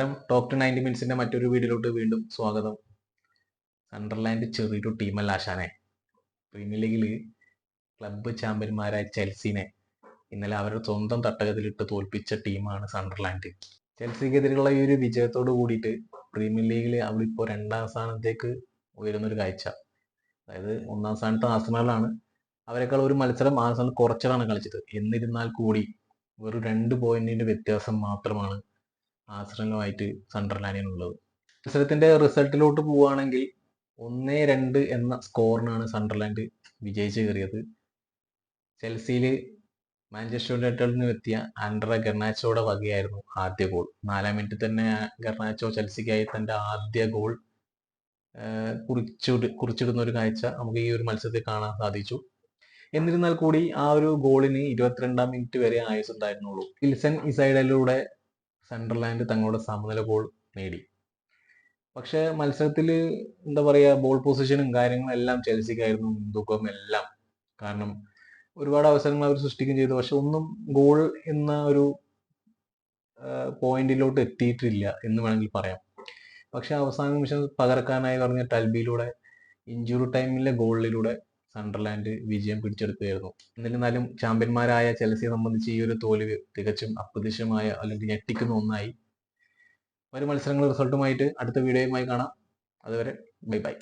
Top two ninety മിനിറ്റ്സിന്റെ മറ്റൊരു വീഡിയോയിലോട്ട് വീണ്ടും സ്വാഗതം. സണ്ടർലാൻഡ് ചെറിയൊരു ടീമല്ല ആശാനെ. പ്രീമിയർ ലീഗിൽ ക്ലബ്ബ് ചാമ്പ്യന്മാരായ ചെൽസിനെ ഇന്നലെ അവരുടെ സ്വന്തം തട്ടകത്തിലിട്ട് തോൽപ്പിച്ച ടീമാണ് സണ്ടർലാൻഡ് ചെൽസിക്കെതിരെയുള്ള ഈ ഒരു വിജയത്തോട് കൂടിയിട്ട് പ്രീമിയർ ലീഗിൽ അവളിപ്പോൾ രണ്ടാം സ്ഥാനത്തേക്ക് ഉയരുന്നൊരു കാഴ്ച. അതായത് ഒന്നാം സ്ഥാനത്ത് ആസനാലാണ് അവരെക്കാൾ ഒരു മത്സരം ആസനാൽ കുറച്ചതാണ് കളിച്ചത്. എന്നിരുന്നാൽ കൂടി വെറും രണ്ട് പോയിന്റിന്റെ വ്യത്യാസം മാത്രമാണ് ആസ്ട്രലുമായിട്ട് സണ്ടർലാൻഡിനുള്ളത്. മത്സരത്തിന്റെ റിസൾട്ടിലോട്ട് പോവുകയാണെങ്കിൽ ഒന്നേ രണ്ട് എന്ന സ്കോറിനാണ് സണ്ടർലാൻഡ് വിജയിച്ച് കയറിയത്. ചെൽസിയിൽ മാഞ്ചസ്റ്റർ യുണൈറ്റഡിൽ നിന്ന് എത്തിയ ആൻഡ്ര ഗർണാച്ചോയുടെ വകയായിരുന്നു ആദ്യ ഗോൾ. നാലാം മിനിറ്റിൽ തന്നെ ഗർണാച്ചോ ചെൽസിക്കായി തന്റെ ആദ്യ ഗോൾ കുറിച്ചിട് കുറിച്ചിടുന്ന ഒരു കാഴ്ച നമുക്ക് ഈ ഒരു മത്സരത്തിൽ കാണാൻ സാധിച്ചു. എന്നിരുന്നാൽ കൂടി ആ ഒരു ഗോളിന് ഇരുപത്തിരണ്ടാം മിനിറ്റ് വരെ ആയുസ് ഉണ്ടായിരുന്നുള്ളൂ ഇൽസൻ ഇസൈഡലിലൂടെ സണ്ടർലാൻഡ് തങ്ങളുടെ സമനില ഗോൾ നേടി. പക്ഷേ മത്സരത്തിൽ എന്താ പറയുക ബോൾ പൊസിഷനും കാര്യങ്ങളും എല്ലാം ചെൽസിക്കായിരുന്നു മുൻതൂക്കം എല്ലാം. കാരണം ഒരുപാട് അവസരങ്ങൾ അവർ സൃഷ്ടിക്കുകയും ചെയ്തു. പക്ഷെ ഒന്നും ഗോൾ എന്ന ഒരു പോയിന്റിലോട്ട് എത്തിയിട്ടില്ല എന്ന് വേണമെങ്കിൽ പറയാം. പക്ഷെ അവസാന നിമിഷം പകർക്കാനായി പറഞ്ഞ ടൽബിയിലൂടെ ഇഞ്ചുറി ടൈമിലെ ഗോളിലൂടെ സണ്ടർലാൻഡ് വിജയം പിടിച്ചെടുക്കുകയായിരുന്നു. എന്നിരുന്നാലും ചാമ്പ്യന്മാരായ ചെൽസിയെ സംബന്ധിച്ച് ഈ ഒരു തോൽവി തികച്ചും അപ്രതീക്ഷിതമായ അല്ലെങ്കിൽ ഞെട്ടിക്കുന്ന ഒന്നായി. വരും മത്സരങ്ങൾ റിസൾട്ടുമായിട്ട് അടുത്ത വീഡിയോയുമായി കാണാം. അതുവരെ ബൈ ബൈ.